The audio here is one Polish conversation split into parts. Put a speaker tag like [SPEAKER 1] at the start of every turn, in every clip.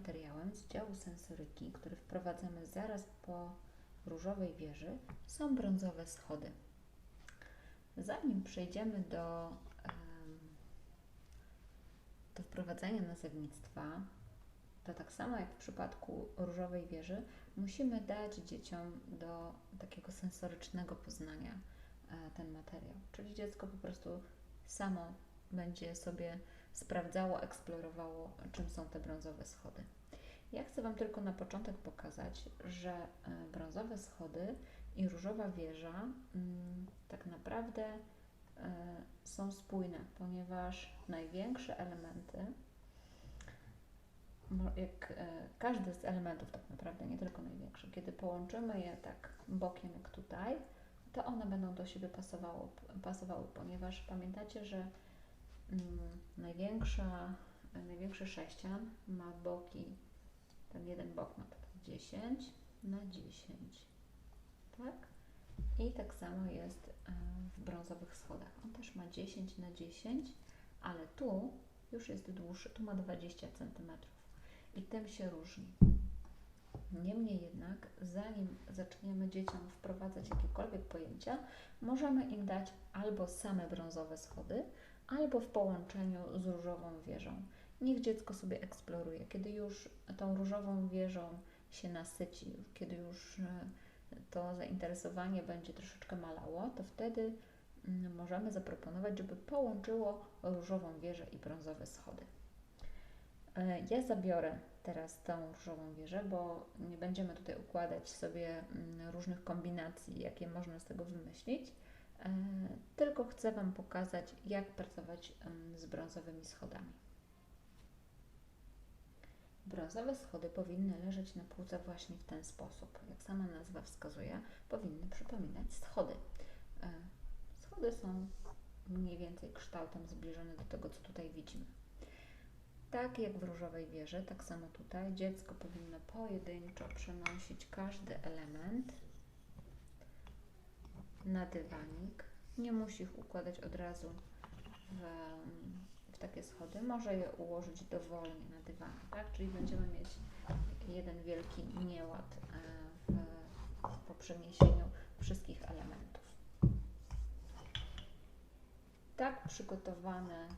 [SPEAKER 1] materiałem z działu sensoryki, który wprowadzamy zaraz po różowej wieży, są brązowe schody. Zanim przejdziemy do, do wprowadzania nazewnictwa, to tak samo jak w przypadku różowej wieży, musimy dać dzieciom do takiego sensorycznego poznania e, ten materiał. Czyli dziecko po prostu samo będzie sobie sprawdzało, eksplorowało, czym są te brązowe schody. Ja chcę Wam tylko na początek pokazać, że e, brązowe schody i różowa wieża mm, tak naprawdę e, są spójne, ponieważ największe elementy, jak e, każdy z elementów tak naprawdę, nie tylko największe, kiedy połączymy je tak bokiem jak tutaj, to one będą do siebie pasowało, pasowały, ponieważ pamiętacie, że największa, największy sześcian ma boki, ten jeden bok ma 10 na 10, tak? I tak samo jest e, w brązowych schodach. On też ma 10 na 10, ale tu już jest dłuższy, tu ma 20 cm i tym się różni. Niemniej jednak, zanim zaczniemy dzieciom wprowadzać jakiekolwiek pojęcia, możemy im dać albo same brązowe schody, albo w połączeniu z różową wieżą. Niech dziecko sobie eksploruje. Kiedy już tą różową wieżą się nasyci, kiedy już e, to zainteresowanie będzie troszeczkę malało, to wtedy mm, możemy zaproponować, żeby połączyło różową wieżę i brązowe schody. E, ja zabiorę teraz tą różową wieżę, bo nie będziemy tutaj układać sobie mm, różnych kombinacji, jakie można z tego wymyślić, tylko chcę Wam pokazać, jak pracować z brązowymi schodami. Brązowe schody powinny leżeć na półce właśnie w ten sposób. Jak sama nazwa wskazuje, powinny przypominać schody. E, schody są mniej więcej kształtem zbliżone do tego, co tutaj widzimy. Tak jak w różowej wieży, tak samo tutaj dziecko powinno pojedynczo przenosić każdy element na dywanik. Nie musi ich układać od razu w, w takie schody. Może je ułożyć dowolnie na dywanie, tak? Czyli będziemy mieć jeden wielki nieład e, w, po przeniesieniu wszystkich elementów. Tak przygotowane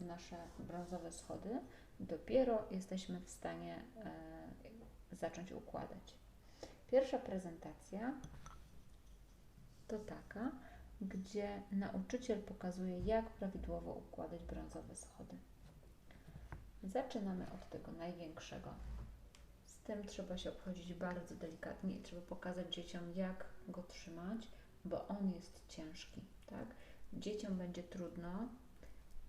[SPEAKER 1] nasze brązowe schody, dopiero jesteśmy w stanie e, zacząć układać. Pierwsza prezentacja to taka, gdzie nauczyciel pokazuje, jak prawidłowo układać brązowe schody. Zaczynamy od tego największego. Z tym trzeba się obchodzić bardzo delikatnie i trzeba pokazać dzieciom, jak go trzymać, bo on jest ciężki. Tak? Dzieciom będzie trudno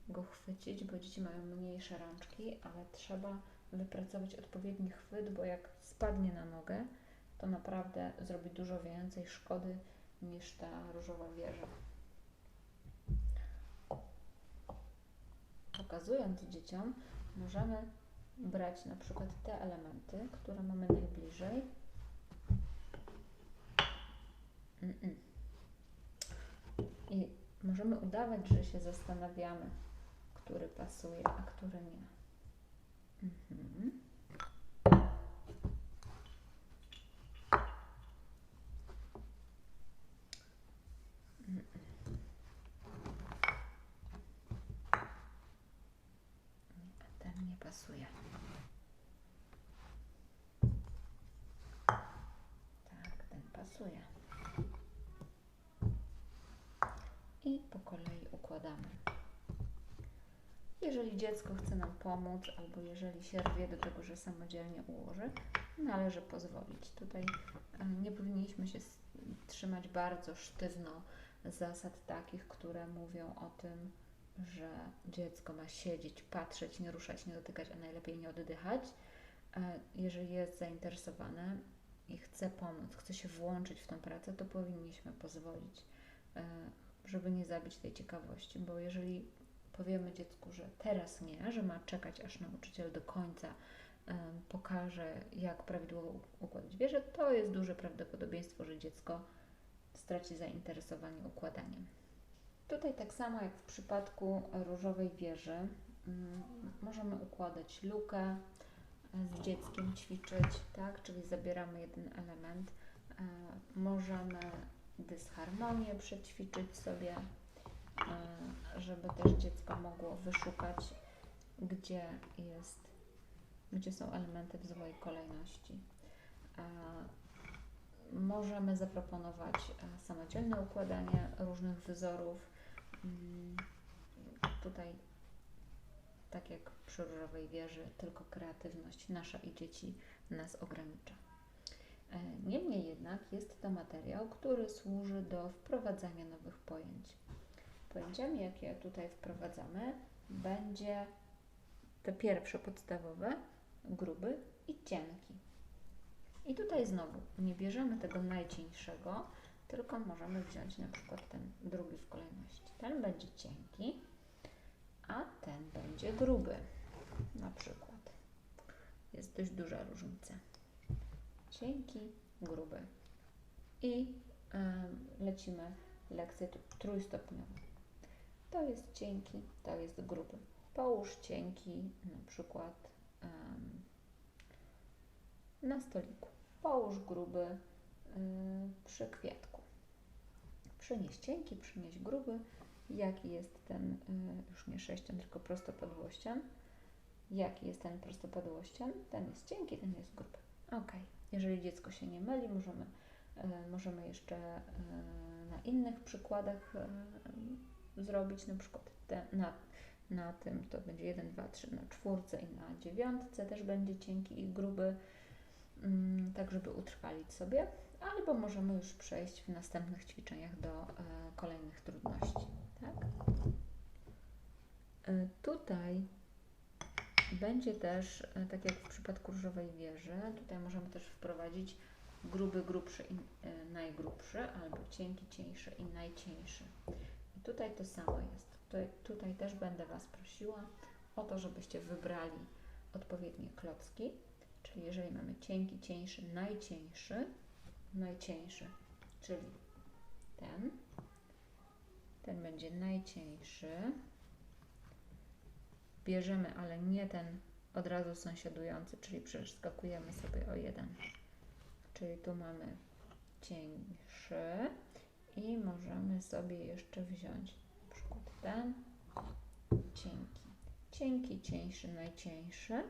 [SPEAKER 1] go chwycić, bo dzieci mają mniejsze rączki, ale trzeba wypracować odpowiedni chwyt, bo jak spadnie na nogę, to naprawdę zrobi dużo więcej szkody niż ta różowa wieża. Pokazując dzieciom, możemy brać na przykład te elementy, które mamy najbliżej. I możemy udawać, że się zastanawiamy, który pasuje, a który nie. Mhm. Ten nie pasuje. Tak, ten pasuje. I po kolei układamy. Jeżeli dziecko chce nam pomóc, albo jeżeli się rwie do tego, że samodzielnie ułoży, należy pozwolić. Tutaj nie powinniśmy się trzymać bardzo sztywno zasad takich, które mówią o tym, że dziecko ma siedzieć, patrzeć, nie ruszać, nie dotykać, a najlepiej nie oddychać. E, jeżeli jest zainteresowane i chce pomóc, chce się włączyć w tę pracę, to powinniśmy pozwolić, e, żeby nie zabić tej ciekawości, bo jeżeli powiemy dziecku, że teraz nie, że ma czekać, aż nauczyciel do końca pokaże, jak prawidłowo układać wieżę, to jest duże prawdopodobieństwo, że dziecko straci zainteresowanie układaniem. Tutaj tak samo jak w przypadku różowej wieży, mm, możemy układać lukę e, z dzieckiem, ćwiczyć, tak? Czyli zabieramy jeden element. E, możemy dysharmonię przećwiczyć sobie, e, żeby też dziecko mogło wyszukać, gdzie jest, gdzie są elementy w złej kolejności. Możemy zaproponować samodzielne układanie różnych wzorów. Tutaj, tak jak przy różowej wieży, tylko kreatywność nasza i dzieci nas ogranicza. E, Niemniej jednak jest to materiał, który służy do wprowadzania nowych pojęć. Pojęciami, jakie tutaj wprowadzamy, będzie te pierwsze podstawowe, gruby i cienki. I tutaj znowu nie bierzemy tego najcieńszego, tylko możemy wziąć na przykład ten drugi w kolejności. Ten będzie cienki, a ten będzie gruby na przykład. Jest dość duża różnica. Cienki, gruby. I lecimy lekcję tr- trójstopniową. To jest cienki, to jest gruby. Połóż cienki na przykład na stoliku. Połóż gruby przy kwiatku. Przynieś cienki, przynieś gruby. Jaki jest ten, y, już nie sześcian, tylko prostopadłościan. Jaki jest ten prostopadłościan? Ten jest cienki, ten jest gruby. Ok. Jeżeli dziecko się nie myli, możemy, y, możemy jeszcze y, na innych przykładach y, zrobić, na przykład te, na, na tym to będzie 1, 2, 3 na czwórce i na dziewiątce też będzie cienki i gruby mm, tak żeby utrwalić sobie, albo możemy już przejść w następnych ćwiczeniach do e, kolejnych trudności. Tak? E, tutaj będzie też, e, tak jak w przypadku różowej wieży, tutaj możemy też wprowadzić gruby, grubszy i najgrubszy, albo cienki, cieńszy i najcieńszy. I tutaj to samo jest. Tutaj, tutaj też będę Was prosiła o to, żebyście wybrali odpowiednie klocki. Czyli jeżeli mamy cienki, cieńszy, najcieńszy, najcieńszy, czyli ten, ten będzie najcieńszy. Bierzemy, ale nie ten od razu sąsiadujący, czyli przeskakujemy sobie o jeden. Czyli tu mamy cieńszy i możemy sobie jeszcze wziąć na przykład ten cienki. Cienki, cieńszy, najcieńszy.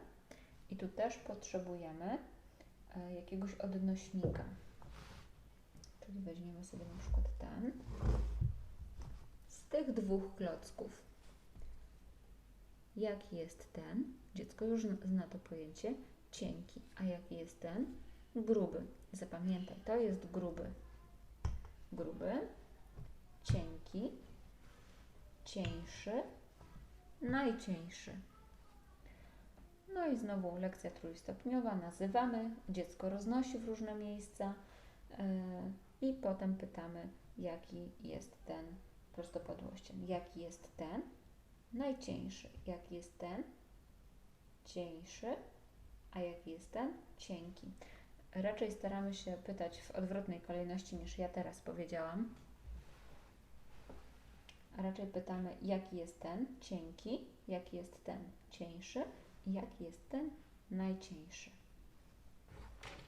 [SPEAKER 1] I tu też potrzebujemy e, jakiegoś odnośnika. Czyli weźmiemy sobie na przykład ten. Z tych dwóch klocków, jaki jest ten? Dziecko już zna- to pojęcie cienki, a jaki jest ten? Gruby. Zapamiętaj, to jest gruby. Gruby, cienki, cieńszy, najcieńszy. No i znowu lekcja trójstopniowa, nazywamy, dziecko roznosi w różne miejsca yy, i potem pytamy, jaki jest ten prostopadłościan, jaki jest ten? Najcieńszy, jaki jest ten? Cieńszy, a jaki jest ten? Cienki. Raczej staramy się pytać w odwrotnej kolejności niż ja teraz powiedziałam. A raczej pytamy, jaki jest ten? Cienki, jaki jest ten? Cieńszy, i jaki jest ten? Najcieńszy.